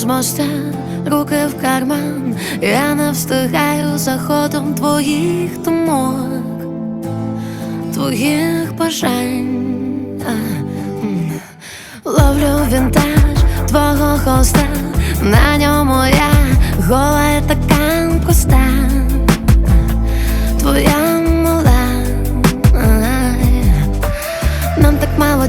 з руки в карман, я не встигаю за ходом твоїх думок, твоїх бажань. Ловлю вінтаж твого хоста, на ньому я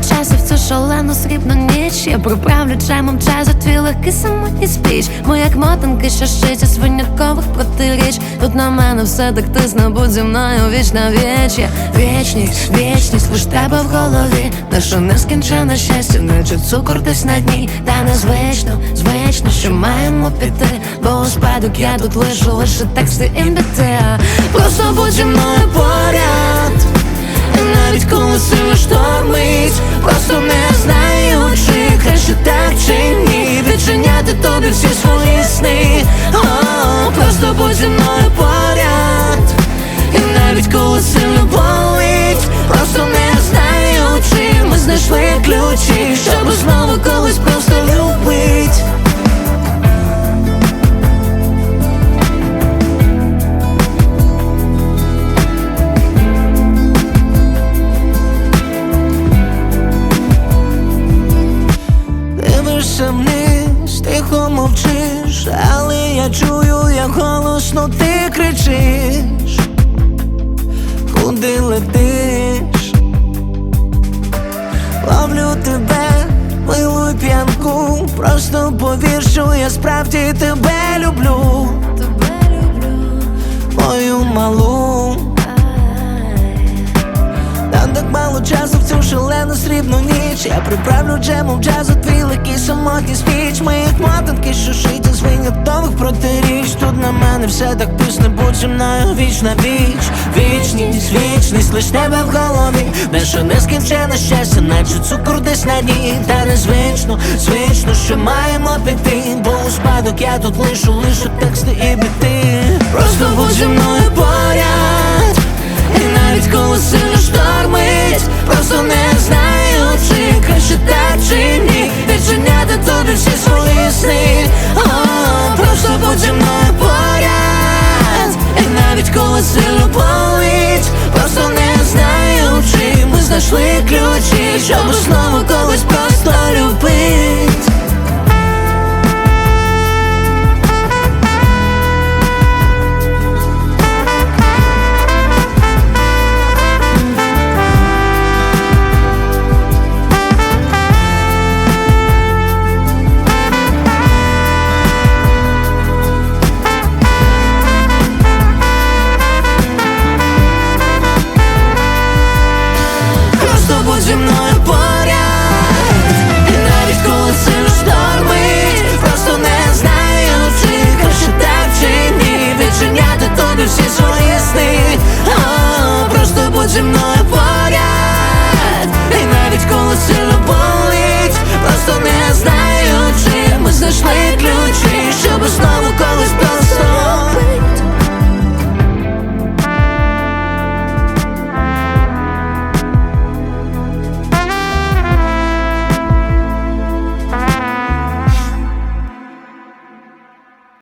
часу в цю шалену срібну ніч. Я приправлю джемом джазу твій легкий самотній спіч. Ми як мотанки, що шиті з виняткових протиріч. Тут на мене все так тисне, будь зі мною віч на віч. Я Вічність, вічність, лиш тебе в голові. Наше нескінчене щастя, наче цукор десь на дні. Та незвично, звично, що маємо піти Бо у спадок я тут лишу лише тексти і біти. Просто будь зі мною поряд навіть коли сильно штормить Просто Дивишся вниз, тихо мовчиш, але я чую, як голосно ти кричиш, куди летиш, ловлю тебе, милую п'янку, просто повір, що я справді тебе люблю, Тебе люблю мою малу. Нам так мало часу шалену срібну ніч. Я приправлю джемом джазу твій легкий самотній спіч. Як мотанки, що шиті з виняткових протиріч. Тут на мене все так тисне, будь зі мною віч на віч. Вічність, вічність, лиш тебе в голові. Наше нескінчене щастя, наче цукор десь на дні. Та незвично, звично, що маємо піти. Бо у спадок я тут лишу, лише тексти і біти. Просто будь зі мною поряд будь зі мною поряд. І навіть коли сильно болить Просто не знаю, чи ми знайшли ключі Щоб знову когось просто любити.